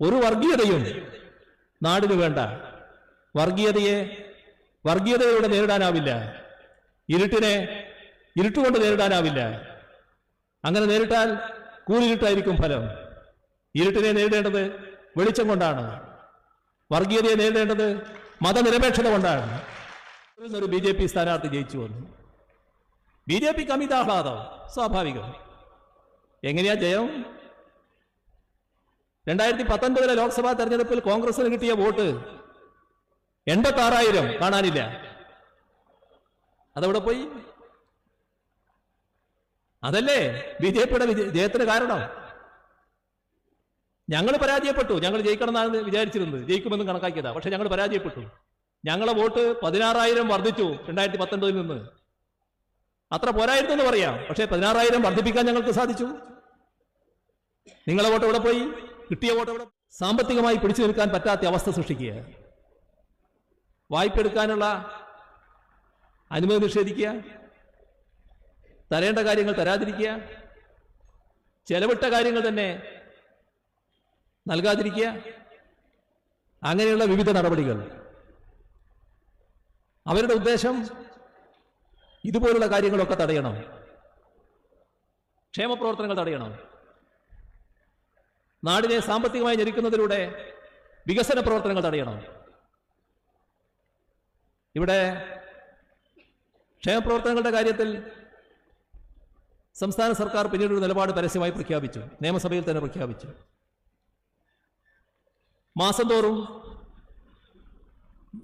ഒരു വർഗീയതയും നാടിന് വേണ്ട. വർഗീയതയെ വർഗീയതയോടെ നേരിടാനാവില്ല. ഇരുട്ടിനെ ഇരുട്ടുകൊണ്ട് നേരിടാനാവില്ല. അങ്ങനെ നേരിട്ടാൽ കൂലിരുട്ടായിരിക്കും ഫലം. ഇരുട്ടിനെ നേരിടേണ്ടത് വെളിച്ചം കൊണ്ടാണ്. വർഗീയതയെ നേരിടേണ്ടത് മതനിരപേക്ഷത കൊണ്ടാണ്. ഒരു ബി ജെ പി സ്ഥാനാർത്ഥി ജയിച്ചു വന്നു. ബി ജെ പിക്ക് അമിതാഹ്ലാദം സ്വാഭാവികം. എങ്ങനെയാ ജയം? രണ്ടായിരത്തി പത്തൊൻപതിലെ ലോക്സഭാ തെരഞ്ഞെടുപ്പിൽ കോൺഗ്രസിന് കിട്ടിയ വോട്ട് എൺപത്തി ആറായിരം കാണാനില്ല. അതവിടെ പോയി. അതല്ലേ? ബി ജെ പിയുടെ ജയത്തിന് കാരണം. ഞങ്ങൾ പരാജയപ്പെട്ടു. ഞങ്ങൾ ജയിക്കണം എന്നാണ് വിചാരിച്ചിരുന്നത്. ജയിക്കുമെന്ന് കണക്കാക്കിയതാ. പക്ഷെ ഞങ്ങൾ പരാജയപ്പെട്ടു. ഞങ്ങളെ വോട്ട് പതിനാറായിരം വർദ്ധിച്ചു രണ്ടായിരത്തി പത്തൊൻപതിൽ നിന്ന്. അത്ര പോരായിരുന്നു എന്ന് പറയാം. പക്ഷേ പതിനാറായിരം വർദ്ധിപ്പിക്കാൻ ഞങ്ങൾക്ക് സാധിച്ചു. നിങ്ങളെ വോട്ട് എവിടെ പോയി? കിട്ടിയ വോട്ട് സാമ്പത്തികമായി പിടിച്ചു നിൽക്കാൻ പറ്റാത്ത അവസ്ഥ സൃഷ്ടിക്കുക. വായ്പ എടുക്കാനുള്ള അനുമതി നിഷേധിക്കുക. തരേണ്ട കാര്യങ്ങൾ തരാതിരിക്കുക. ചെലവിട്ട കാര്യങ്ങൾ തന്നെ നൽകാതിരിക്കുക. അങ്ങനെയുള്ള വിവിധ നടപടികൾ. അവരുടെ ഉദ്ദേശം ഇതുപോലുള്ള കാര്യങ്ങളൊക്കെ തടയണം. ക്ഷേമപ്രവർത്തനങ്ങൾ തടയണം. നാടിനെ സാമ്പത്തികമായി ഞെരുക്കുന്നതിലൂടെ വികസന പ്രവർത്തനങ്ങൾ തടയണം. ഇവിടെ ക്ഷേമപ്രവർത്തനങ്ങളുടെ കാര്യത്തിൽ സംസ്ഥാന സർക്കാർ പിന്നീട് ഒരു നിലപാട് പരസ്യമായി പ്രഖ്യാപിച്ചു. നിയമസഭയിൽ തന്നെ പ്രഖ്യാപിച്ചു. മാസം തോറും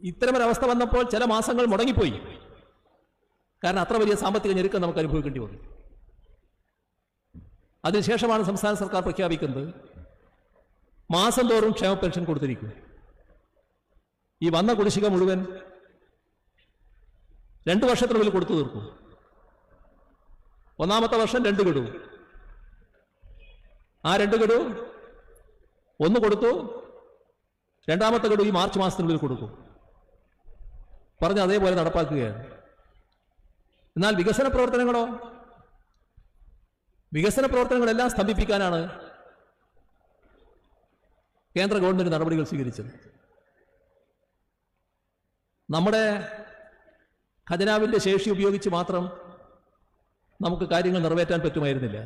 ഇത്തരമൊരവസ്ഥ വന്നപ്പോൾ ചില മാസങ്ങൾ മുടങ്ങിപ്പോയി. കാരണം അത്ര വലിയ സാമ്പത്തിക ഞെരുക്കം നമുക്ക് അനുഭവിക്കേണ്ടി വന്നു. അതിനുശേഷമാണ് സംസ്ഥാന സർക്കാർ പ്രഖ്യാപിക്കുന്നത് മാസം തോറും ക്ഷേമ പെൻഷൻ കൊടുത്തിരിക്കും. ഈ വന്ന കുടിശ്ശിക മുഴുവൻ രണ്ടു വർഷത്തിനുള്ളിൽ കൊടുത്തു തീർക്കും. ഒന്നാമത്തെ വർഷം രണ്ട് ഗഡു ആ രണ്ട് ഗഡു ഒന്ന് കൊടുത്തു രണ്ടാമത്തെ ഗഡു ഈ മാർച്ച് മാസത്തിനുള്ളിൽ കൊടുക്കും. പറഞ്ഞ് അതേപോലെ നടപ്പാക്കുകയാണ്. എന്നാൽ വികസന പ്രവർത്തനങ്ങളോ? വികസന പ്രവർത്തനങ്ങളെല്ലാം സ്തംഭിപ്പിക്കാനാണ് കേന്ദ്ര ഗവൺമെന്റ് നടപടികൾ സ്വീകരിച്ചത്. നമ്മുടെ ഖജനാവിന്റെ ശേഷി ഉപയോഗിച്ച് മാത്രം നമുക്ക് കാര്യങ്ങൾ നിറവേറ്റാൻ പറ്റുമായിരുന്നില്ല.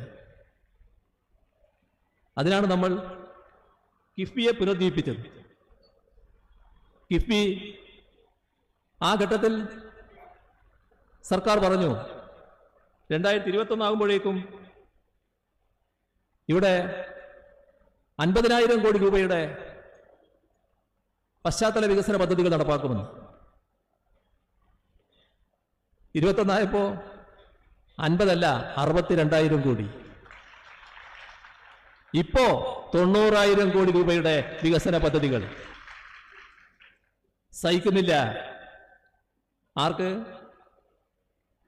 അതിനാണ് നമ്മൾ കിഫ്ബിയെ പുനർജീവിപ്പിച്ചത് കിഫ്ബി ആ ഘട്ടത്തിൽ സർക്കാർ പറഞ്ഞു രണ്ടായിരത്തി ഇരുപത്തൊന്നാകുമ്പോഴേക്കും ഇവിടെ അൻപതിനായിരം കോടി രൂപയുടെ പശ്ചാത്തല വികസന പദ്ധതികൾ നടപ്പാക്കുമെന്ന്. ഇരുപത്തൊന്നായപ്പോ അൻപതല്ല അറുപത്തിരണ്ടായിരം കോടി. ഇപ്പോ തൊണ്ണൂറായിരം കോടി രൂപയുടെ വികസന പദ്ധതികൾ. സഹിക്കുന്നില്ല. ആർക്ക്?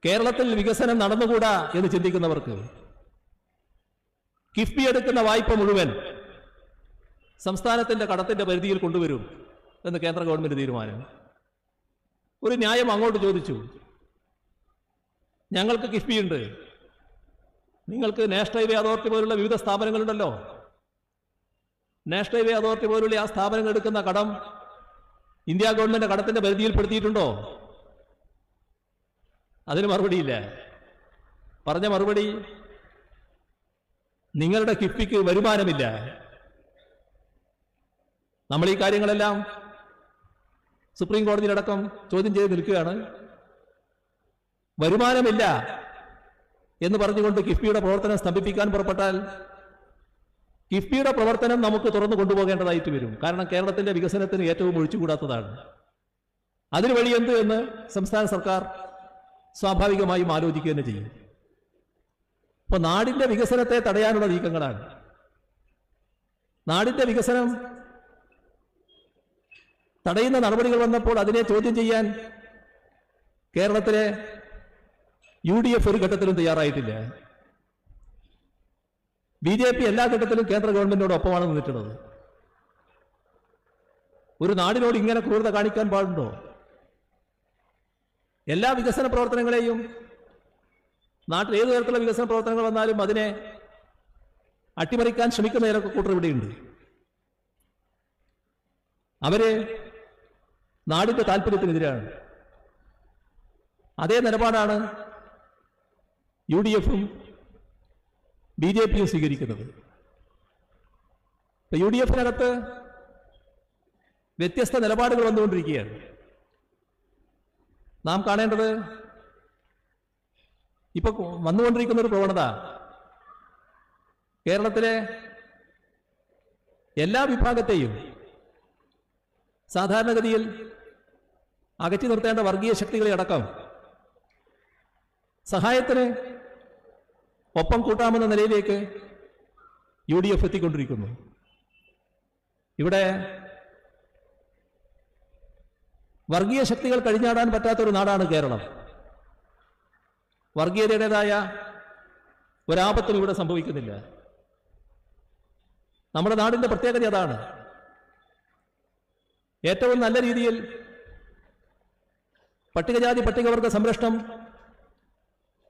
കേരളത്തിൽ വികസനം നടന്നുകൂടാ എന്ന് ചിന്തിക്കുന്നവർക്ക്. കിഫ്ബി എടുക്കുന്ന വായ്പ മുഴുവൻ സംസ്ഥാനത്തിന്റെ കടത്തിന്റെ പരിധിയിൽ കൊണ്ടുവരും എന്ന് കേന്ദ്ര ഗവൺമെന്റ് തീരുമാനം. ഒരു ന്യായം അങ്ങോട്ട് ചോദിച്ചു. ഞങ്ങൾക്ക് കിഫ്ബിയുണ്ട്. നിങ്ങൾക്ക് നാഷണൽ ഹൈവേ അതോറിറ്റി പോലുള്ള വിവിധ സ്ഥാപനങ്ങളുണ്ടല്ലോ. നാഷണൽ ഹൈവേ അതോറിറ്റി പോലുള്ള ആ സ്ഥാപനങ്ങൾ എടുക്കുന്ന കടം ഇന്ത്യ ഗവൺമെന്റ് കടത്തിന്റെ പരിധിയിൽപ്പെടുത്തിയിട്ടുണ്ടോ അതിന് മറുപടിയില്ല പറഞ്ഞ മറുപടി നിങ്ങളുടെ കിഫ്ബിക്ക് വരുമാനമില്ല. നമ്മൾ ഈ കാര്യങ്ങളെല്ലാം സുപ്രീം കോടതിയിലടക്കം ചോദ്യം ചെയ്ത് നിൽക്കുകയാണ്. വരുമാനമില്ല എന്ന് പറഞ്ഞുകൊണ്ട് കിഫ്ബിയുടെ പ്രവർത്തനം സ്തംഭിപ്പിക്കാൻ പുറപ്പെട്ടാൽ കിഫ്ബിയുടെ പ്രവർത്തനം നമുക്ക് തുറന്നു കൊണ്ടുപോകേണ്ടതായിട്ട് വരും. കാരണം കേരളത്തിന്റെ വികസനത്തിന് ഏറ്റവും ഒഴിച്ചുകൂടാത്തതാണ്. അതിന് എന്ത് എന്ന് സംസ്ഥാന സർക്കാർ സ്വാഭാവികമായും ആലോചിക്കുക തന്നെ ചെയ്യും. അപ്പൊ നാടിന്റെ വികസനത്തെ തടയാനുള്ള നീക്കങ്ങളാണ്. നാടിന്റെ വികസനം തടയുന്ന നടപടികൾ വന്നപ്പോൾ അതിനെ ചോദ്യം ചെയ്യാൻ കേരളത്തിലെ യു ഡി എഫ് ഒരു ഘട്ടത്തിലും തയ്യാറായിട്ടില്ല. ബി ജെ പി എല്ലാ ഘട്ടത്തിലും കേന്ദ്ര ഗവൺമെന്റിനോട് ഒപ്പമാണ് നിന്നിട്ടുള്ളത്. ഒരു നാടിനോട് ഇങ്ങനെ ക്രൂരത കാണിക്കാൻ പാടുണ്ടോ? എല്ലാ വികസന പ്രവർത്തനങ്ങളെയും നാട്ടിൽ ഏതു തരത്തിലുള്ള വികസന പ്രവർത്തനങ്ങൾ വന്നാലും അതിനെ അട്ടിമറിക്കാൻ ശ്രമിക്കുന്നതിനൊക്കെ കൂട്ടർ ഇവിടെയുണ്ട്? അവർ നാടിന്റെ താല്പര്യത്തിനെതിരാണ്. അതേ നിലപാടാണ് യു ഡി എഫും ബി ജെ പിയും സ്വീകരിക്കുന്നത്. യു ഡി എഫിനകത്ത് വ്യത്യസ്ത നിലപാടുകൾ വന്നുകൊണ്ടിരിക്കുകയാണ്. നാം കാണേണ്ടത് ഇപ്പൊ വന്നുകൊണ്ടിരിക്കുന്ന ഒരു പ്രവണത കേരളത്തിലെ എല്ലാ വിഭാഗത്തെയും സാധാരണഗതിയിൽ അകറ്റി നിർത്തേണ്ട വർഗീയ ശക്തികളെ അടക്കം. സഹായത്തിന് ഒപ്പം കൂട്ടാമെന്ന നിലയിലേക്ക് യു ഡി എഫ് എത്തിക്കൊണ്ടിരിക്കുന്നു. ഇവിടെ വർഗീയ ശക്തികൾ കഴിഞ്ഞാടാൻ പറ്റാത്തൊരു നാടാണ് കേരളം. വർഗീയതയുടേതായ ഒരാപത്തും ഇവിടെ സംഭവിക്കുന്നില്ല. നമ്മുടെ നാടിന്റെ പ്രത്യേകത അതാണ്. ഏറ്റവും നല്ല രീതിയിൽ പട്ടികജാതി പട്ടികവർഗ സംരക്ഷണം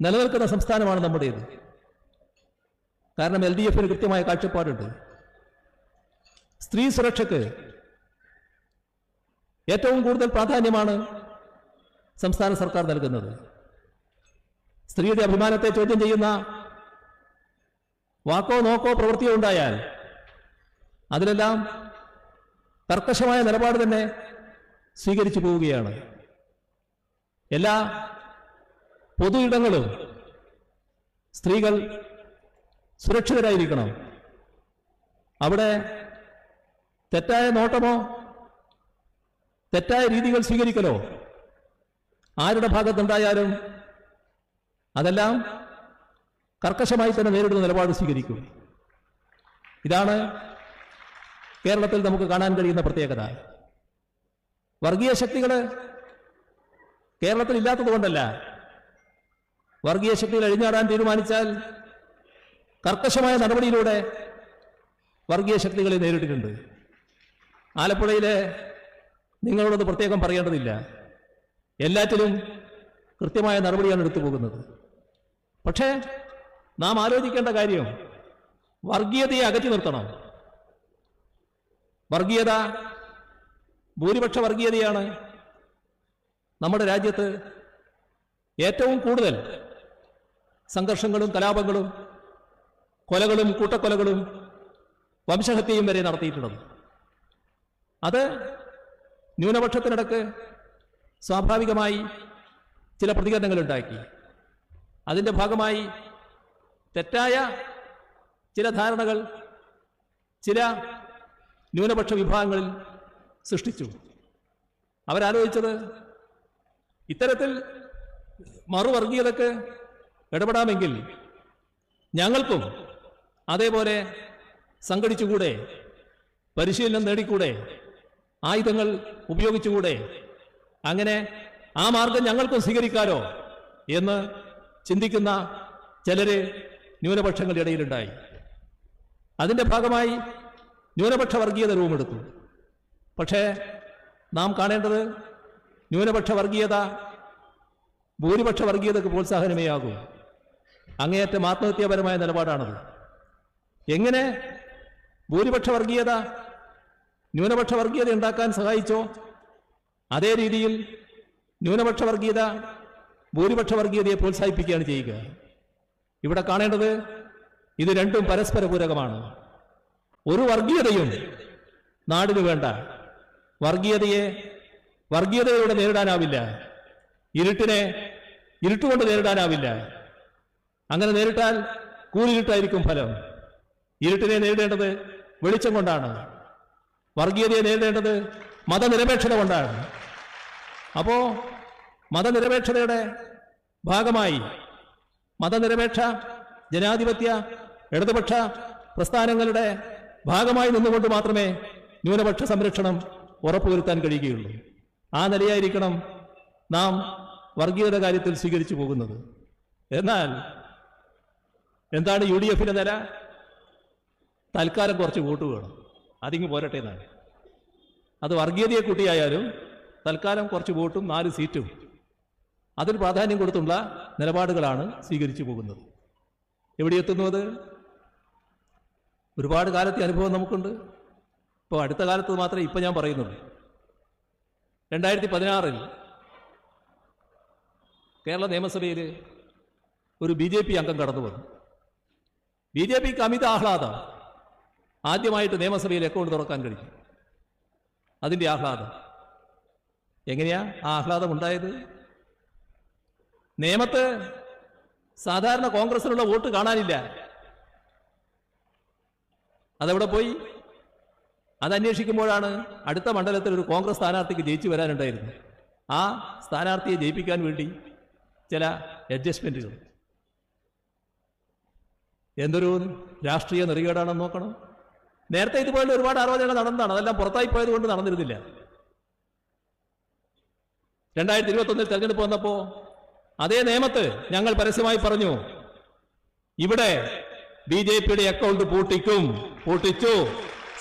നിലനിൽക്കുന്ന സംസ്ഥാനമാണ് നമ്മുടേത്. കാരണം എൽ ഡി എഫിന് കൃത്യമായ കാഴ്ചപ്പാടുണ്ട്. സ്ത്രീ സുരക്ഷയ്ക്ക് ഏറ്റവും കൂടുതൽ പ്രാധാന്യമാണ് സംസ്ഥാന സർക്കാർ നൽകുന്നത്. സ്ത്രീയുടെ അഭിമാനത്തെ ചോദ്യം ചെയ്യുന്ന വാക്കോ നോക്കോ പ്രവൃത്തിയോ ഉണ്ടായാൽ അതിലെല്ലാം കർക്കശമായ നിലപാട് തന്നെ സ്വീകരിച്ചു പോവുകയാണ്. എല്ലാ പൊതു ഇടങ്ങളും സ്ത്രീകൾ സുരക്ഷിതരായിരിക്കണം. അവിടെ തെറ്റായ നോട്ടമോ? തെറ്റായ രീതികൾ സ്വീകരിക്കലോ? ആരുടെ ഭാഗത്തുണ്ടായാലും അതെല്ലാം കർക്കശമായി തന്നെ നേരിടുന്ന നിലപാട് സ്വീകരിക്കും. ഇതാണ് കേരളത്തിൽ നമുക്ക് കാണാൻ കഴിയുന്ന പ്രത്യേകത. വർഗീയ ശക്തികൾ കേരളത്തിൽ ഇല്ലാത്തത് കൊണ്ടല്ല വർഗീയ ശക്തികൾ അഴിഞ്ഞാടാൻ തീരുമാനിച്ചാൽ കർക്കശമായ നടപടിയിലൂടെ വർഗീയ ശക്തികളെ നേരിട്ടിട്ടുണ്ട്. ആലപ്പുഴയിലെ നിങ്ങളോടത് പ്രത്യേകം പറയേണ്ടതില്ല. എല്ലാറ്റിലും കൃത്യമായ നടപടിയാണ് എടുത്തു പോകുന്നത്. പക്ഷേ നാം ആലോചിക്കേണ്ട കാര്യം വർഗീയതയെ അകറ്റി നിർത്തണം. വർഗീയത ഭൂരിപക്ഷ വർഗീയതയാണ്. നമ്മുടെ രാജ്യത്ത് ഏറ്റവും കൂടുതൽ സംഘർഷങ്ങളും കലാപങ്ങളും കൊലകളും കൂട്ടക്കൊലകളും വംശഹത്യയും വരെ നടത്തിയിട്ടുള്ളത്. അത് ന്യൂനപക്ഷത്തിനിടക്ക് സ്വാഭാവികമായി ചില പ്രതികരണങ്ങൾ ഉണ്ടാക്കി അതിന്റെ ഭാഗമായി തെറ്റായ ചില ധാരണകൾ ചില ന്യൂനപക്ഷ വിഭാഗങ്ങളിൽ സൃഷ്ടിച്ചു. അവരാലോചിച്ചത് ഇത്തരത്തിൽ മറുവർഗീയതക്ക് ഇടപെടാമെങ്കിൽ ഞങ്ങൾക്കും അതേപോലെ സംഘടിച്ചുകൂടെ പരിശീലനം നേടിക്കൂടെ ആയുധങ്ങൾ ഉപയോഗിച്ചുകൂടെ അങ്ങനെ ആ മാർഗം ഞങ്ങൾക്കും സ്വീകരിക്കാലോ എന്ന് ചിന്തിക്കുന്ന ചിലര് ന്യൂനപക്ഷങ്ങളുടെ ഇടയിലുണ്ടായി. അതിന്റെ ഭാഗമായി ന്യൂനപക്ഷ വർഗീയത രൂപമെടുത്തു. പക്ഷേ നാം കാണേണ്ടത് ന്യൂനപക്ഷ വർഗീയത ഭൂരിപക്ഷ വർഗീയതക്ക് പ്രോത്സാഹനമേ ആകൂ അങ്ങേയറ്റം ആത്മഹത്യാപരമായ നിലപാടാണത്. എങ്ങനെ ഭൂരിപക്ഷ വർഗീയത ന്യൂനപക്ഷ വർഗീയത ഉണ്ടാക്കാൻ സഹായിച്ചോ? അതേ രീതിയിൽ ന്യൂനപക്ഷ വർഗീയത ഭൂരിപക്ഷ വർഗീയതയെ പ്രോത്സാഹിപ്പിക്കുകയാണ് ചെയ്യുക. ഇവിടെ കാണേണ്ടത് ഇത് രണ്ടും പരസ്പര പൂരകമാണ് ഒരു വർഗീയതയും നാടിന് വേണ്ട. വർഗീയതയെ വർഗീയതയോടെ നേരിടാനാവില്ല. ഇരുട്ടിനെ ഇരുട്ടുകൊണ്ട് നേരിടാനാവില്ല. അങ്ങനെ നേരിട്ടാൽ കൂരിരുട്ടായിരിക്കും ഫലം. ഇരുട്ടിനെ നേരിടേണ്ടത് വെളിച്ചം കൊണ്ടാണ്. വർഗീയതയെ നേരിടേണ്ടത് മതനിരപേക്ഷത കൊണ്ടാണ്. അപ്പോ മതനിരപേക്ഷതയുടെ ഭാഗമായി മതനിരപേക്ഷ ജനാധിപത്യ ഇടതുപക്ഷ പ്രസ്ഥാനങ്ങളുടെ ഭാഗമായി നിന്നുകൊണ്ട് മാത്രമേ ന്യൂനപക്ഷ സംരക്ഷണം ഉറപ്പുവരുത്താൻ കഴിയുകയുള്ളൂ. ആ നിലയായിരിക്കണം നാം വർഗീയത കാര്യത്തിൽ സ്വീകരിച്ചു പോകുന്നത്. എന്നാൽ എന്താണ് യു ഡി എഫിന്റെ നില? തൽക്കാലം കുറച്ച് വോട്ട് വേണം. അതിങ്ങ് പോരട്ടെ എന്നാണ്. അത് വർഗീയതയെ കൂട്ടിയായാലും തൽക്കാലം കുറച്ച് വോട്ടും നാല് സീറ്റും അതിന് പ്രാധാന്യം കൊടുത്തുള്ള നിലപാടുകളാണ് സ്വീകരിച്ചു പോകുന്നത്. എവിടെ എത്തുന്നു അത്? ഒരുപാട് കാലത്തെ അനുഭവം നമുക്കുണ്ട്. ഇപ്പോൾ അടുത്ത കാലത്ത് മാത്രമേ ഇപ്പം ഞാൻ പറയുന്നുള്ളൂ. രണ്ടായിരത്തി പതിനാറിൽ കേരള നിയമസഭയിൽ ഒരു ബി ജെ പി അംഗം കടന്നു വന്നു. ബി ജെ പിക്ക് അമിത ആഹ്ലാദം ആദ്യമായിട്ട് നിയമസഭയിൽ അക്കൗണ്ട് തുറക്കാൻ കഴിഞ്ഞു. അതിന്റെ ആഹ്ലാദം. എങ്ങനെയാ ആ ആഹ്ലാദം ഉണ്ടായത്? നിയമത്ത് സാധാരണ കോൺഗ്രസിനുള്ള വോട്ട് കാണാനില്ല. അതെവിടെ പോയി അത് അന്വേഷിക്കുമ്പോഴാണ് അടുത്ത മണ്ഡലത്തിൽ ഒരു കോൺഗ്രസ് സ്ഥാനാർത്ഥിക്ക് ജയിച്ചു വരാനുണ്ടായിരുന്നു ആ സ്ഥാനാർത്ഥിയെ ജയിപ്പിക്കാൻ വേണ്ടി ചില അഡ്ജസ്റ്റ്മെന്റുകൾ എന്തൊരു രാഷ്ട്രീയ നെറികേടാണെന്ന് നോക്കണം. നേരത്തെ ഇതുപോലെ ഒരുപാട് ആലോചനകൾ നടന്നതാണ്. അതെല്ലാം പുറത്തായി പോയത് കൊണ്ട് നടന്നിരുന്നില്ല. രണ്ടായിരത്തി ഇരുപത്തൊന്നിൽ തെരഞ്ഞെടുപ്പ് വന്നപ്പോൾ അതേ നിയമത്ത് ഞങ്ങൾ പരസ്യമായി പറഞ്ഞു. ഇവിടെ ബി ജെ പിയുടെ അക്കൗണ്ട് പൂട്ടിക്കും. പൂട്ടിച്ചു.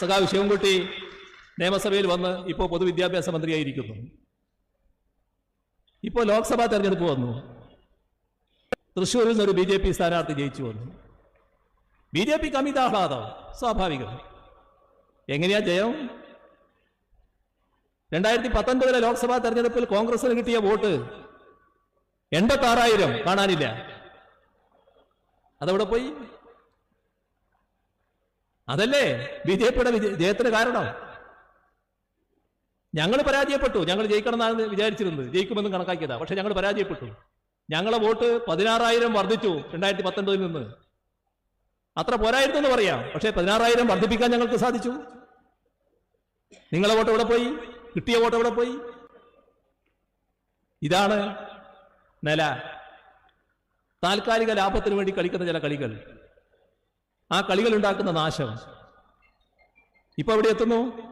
സഖാവ് ശിവൻകുട്ടി നിയമസഭയിൽ വന്ന് ഇപ്പോൾ പൊതുവിദ്യാഭ്യാസ മന്ത്രിയായിരിക്കുന്നു. ഇപ്പോൾ ലോക്സഭാ തെരഞ്ഞെടുപ്പ് വന്നു. തൃശ്ശൂരിൽ നിന്നൊരു ബി ജെ പി സ്ഥാനാർത്ഥി ജയിച്ചു വന്നു. ബി ജെ പിക്ക് അമിതാഹ്ലാദം സ്വാഭാവികം. എങ്ങനെയാ ജയം? രണ്ടായിരത്തി പത്തൊൻപതിലെ ലോക്സഭാ തെരഞ്ഞെടുപ്പിൽ കോൺഗ്രസിന് കിട്ടിയ വോട്ട് എൺപത്തി ആറായിരം കാണാനില്ല. അതവിടെ പോയി. അതല്ലേ? ബി ജെ പിയുടെ ജയത്തിന് കാരണം? ഞങ്ങൾ പരാജയപ്പെട്ടു. ഞങ്ങൾ ജയിക്കണം എന്നാണ് വിചാരിച്ചിരുന്നത്. ജയിക്കുമെന്ന് കണക്കാക്കിയതാ. പക്ഷെ ഞങ്ങൾ പരാജയപ്പെട്ടു. ഞങ്ങളെ വോട്ട് പതിനാറായിരം വർദ്ധിച്ചു രണ്ടായിരത്തി പത്തൊൻപതിൽ നിന്ന്. അത്ര പോരായിരുന്നു എന്ന് പറയാം. പക്ഷേ പതിനാറായിരം വർദ്ധിപ്പിക്കാൻ ഞങ്ങൾക്ക് സാധിച്ചു. നിങ്ങളെ വോട്ട് എവിടെ പോയി? കിട്ടിയ വോട്ട് എവിടെ പോയി? ഇതാണ് നില. താൽക്കാലിക ലാഭത്തിന് വേണ്ടി കളിക്കുന്ന ചില കളികൾ. ആ കളികൾ ഉണ്ടാക്കുന്ന നാശം. ഇപ്പൊ എവിടെ എത്തുന്നു.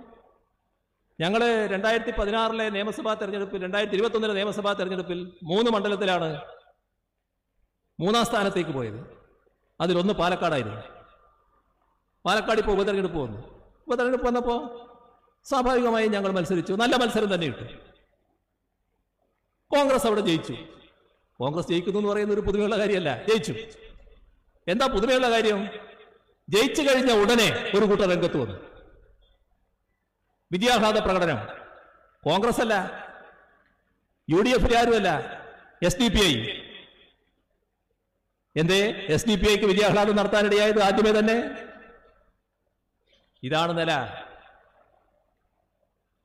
ഞങ്ങൾ രണ്ടായിരത്തി പതിനാറിലെ നിയമസഭാ തെരഞ്ഞെടുപ്പിൽ രണ്ടായിരത്തി ഇരുപത്തൊന്നിലെ നിയമസഭാ തെരഞ്ഞെടുപ്പിൽ മൂന്ന് മണ്ഡലത്തിലാണ് മൂന്നാം സ്ഥാനത്തേക്ക് പോയത്. അതിലൊന്ന് പാലക്കാടായിരുന്നു. പാലക്കാട് ഇപ്പോൾ ഉപതെരഞ്ഞെടുപ്പ് വന്നു. ഉപതെരഞ്ഞെടുപ്പ് വന്നപ്പോൾ സ്വാഭാവികമായും ഞങ്ങൾ മത്സരിച്ചു. നല്ല മത്സരം തന്നെ ഇട്ടു കോൺഗ്രസ് അവിടെ ജയിച്ചു. കോൺഗ്രസ് ജയിക്കുന്നു എന്ന് പറയുന്ന ഒരു പുതുമയുള്ള കാര്യമല്ല. ജയിച്ചു. എന്താ പുതുമയുള്ള കാര്യം? ജയിച്ചു കഴിഞ്ഞ ഉടനെ ഒരു കൂട്ട രംഗത്ത് വന്നു. വിജയാഹ്ലാദ പ്രകടനം. കോൺഗ്രസ് അല്ല യു ഡി എഫിൽ ആരുമല്ല എസ് ഡി പി ഐ. എന്തേ? എസ് ഡി പി ഐക്ക് വിജയാഹ്ലാദം നടത്താനിടയായത് ആദ്യമേ തന്നെ? ഇതാണ് നില.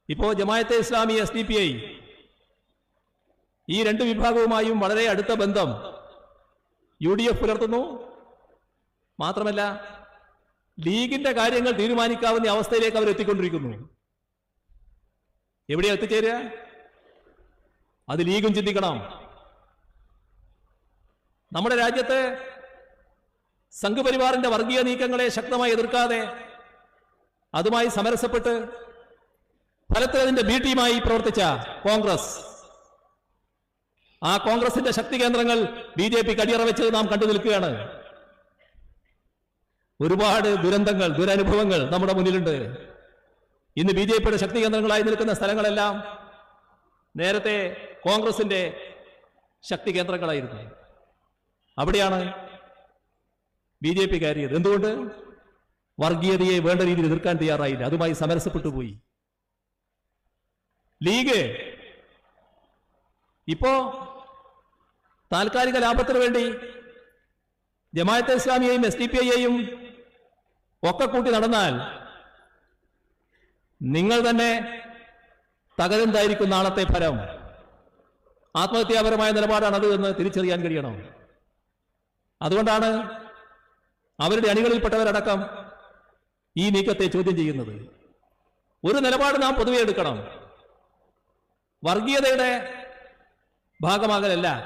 ഇപ്പോ Jamaat e Islami S D P I. ഈ രണ്ട് വിഭാഗവുമായും വളരെ അടുത്ത ബന്ധം യു ഡി എഫ് പുലർത്തുന്നു. മാത്രമല്ല ലീഗിന്റെ കാര്യങ്ങൾ തീരുമാനിക്കാവുന്ന അവസ്ഥയിലേക്ക് അവർ എത്തിക്കൊണ്ടിരിക്കുന്നു. എവിടെയാ എത്തിച്ചേരുക? അത് ലീഗും ചിന്തിക്കണം. നമ്മുടെ രാജ്യത്ത് സംഘപരിവാറിന്റെ വർഗീയ നീക്കങ്ങളെ ശക്തമായി എതിർക്കാതെ അതുമായി സമരസപ്പെട്ട് ഫലത്തിൽ അതിന്റെ ബി ടീമായി പ്രവർത്തിച്ച കോൺഗ്രസ്. ആ കോൺഗ്രസിന്റെ ശക്തി കേന്ദ്രങ്ങൾ ബി ജെ പിക്ക് അടിയറ വെച്ചത് നാം കണ്ടു നിൽക്കുകയാണ്. ഒരുപാട് ദുരന്തങ്ങൾ ദുരനുഭവങ്ങൾ നമ്മുടെ മുന്നിലുണ്ട്. ഇന്ന് ബി ജെ പിയുടെ ശക്തി കേന്ദ്രങ്ങളായി നിൽക്കുന്ന സ്ഥലങ്ങളെല്ലാം നേരത്തെ കോൺഗ്രസിന്റെ ശക്തി കേന്ദ്രങ്ങളായിരുന്നു. അവിടെയാണ് ബി ജെ പി കയറിയത്. എന്തുകൊണ്ട്? വർഗീയതയെ വേണ്ട രീതിയിൽ എതിർക്കാൻ തയ്യാറായില്ല. അതുമായി സമരസപ്പെട്ടു പോയി. ലീഗ് ഇപ്പോ താൽക്കാലിക ലാഭത്തിന് വേണ്ടി ജമാഅത്തെ ഇസ്ലാമിയെയും എസ് ഡി പി ഐയെയും ഒക്കെ കൂട്ടി നടന്നാൽ നിങ്ങൾ തന്നെ തകരുന്നതായിരിക്കും നാളത്തെ ഫലം? ആത്മഹത്യാപരമായ നിലപാടാണത് എന്ന് തിരിച്ചറിയാൻ കഴിയണം. അതുകൊണ്ടാണ് അവരുടെ അണികളിൽപ്പെട്ടവരടക്കം ഈ നീക്കത്തെ ചോദ്യം ചെയ്യുന്നത്. ഒരു നിലപാട് നാം പൊതുവെ എടുക്കണം. വർഗീയതയുടെ ഭാഗമാകലല്ല.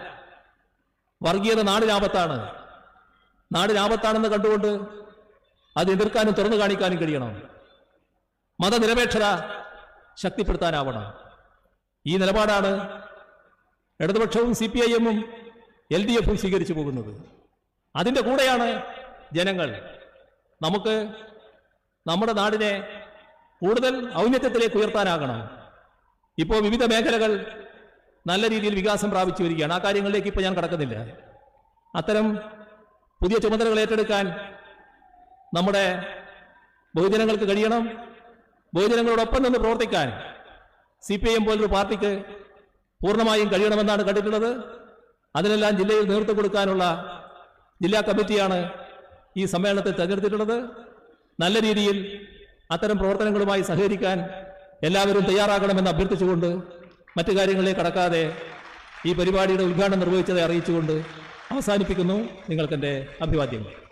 വർഗീയത നാടിനാപത്താണ്. നാടിനാപത്താണെന്ന് കണ്ടുകൊണ്ട് അത് എതിർക്കാനും തുറന്നു കാണിക്കാനും കഴിയണം. മതനിരപേക്ഷത ശക്തിപ്പെടുത്താനാവണം. ഈ നിലപാടാണ് ഇടതുപക്ഷവും സി പി ഐ എമ്മും എൽ ഡി എഫും സ്വീകരിച്ചു പോകുന്നത്. അതിന്റെ കൂടെയാണ് ജനങ്ങൾ. നമുക്ക് നമ്മുടെ നാടിനെ കൂടുതൽ ഔന്നത്യത്തിലേക്ക് ഉയർത്താനാകണം. ഇപ്പോൾ വിവിധ മേഖലകൾ നല്ല രീതിയിൽ വികാസം പ്രാപിച്ചു വരികയാണ്. ആ കാര്യങ്ങളിലേക്ക് ഇപ്പോൾ ഞാൻ കടക്കുന്നില്ല. അത്തരം പുതിയ ചുമതലകൾ ഏറ്റെടുക്കാൻ നമ്മുടെ ബഹുജനങ്ങൾക്ക് കഴിയണം. ബഹുജനങ്ങളോടൊപ്പം നിന്ന് പ്രവർത്തിക്കാൻ സി പി ഐ എം പോലൊരു പാർട്ടിക്ക് പൂർണമായും കഴിയണമെന്നാണ് കണ്ടിട്ടുള്ളത്. അതിനെല്ലാം ജില്ലയിൽ നേതൃത്വം കൊടുക്കാനുള്ള ജില്ലാ കമ്മിറ്റിയാണ് ഈ സമ്മേളനത്തെ തെരഞ്ഞെടുത്തിട്ടുള്ളത്. നല്ല രീതിയിൽ അത്തരം പ്രവർത്തനങ്ങളുമായി സഹകരിക്കാൻ എല്ലാവരും തയ്യാറാകണമെന്ന് അഭ്യർത്ഥിച്ചുകൊണ്ട് മറ്റു കാര്യങ്ങളെ കടക്കാതെ ഈ പരിപാടിയുടെ ഉദ്ഘാടനം നിർവഹിച്ചതായി അറിയിച്ചുകൊണ്ട് അവസാനിപ്പിക്കുന്നു. നിങ്ങൾക്കെന്റെ അഭിവാദ്യങ്ങൾ.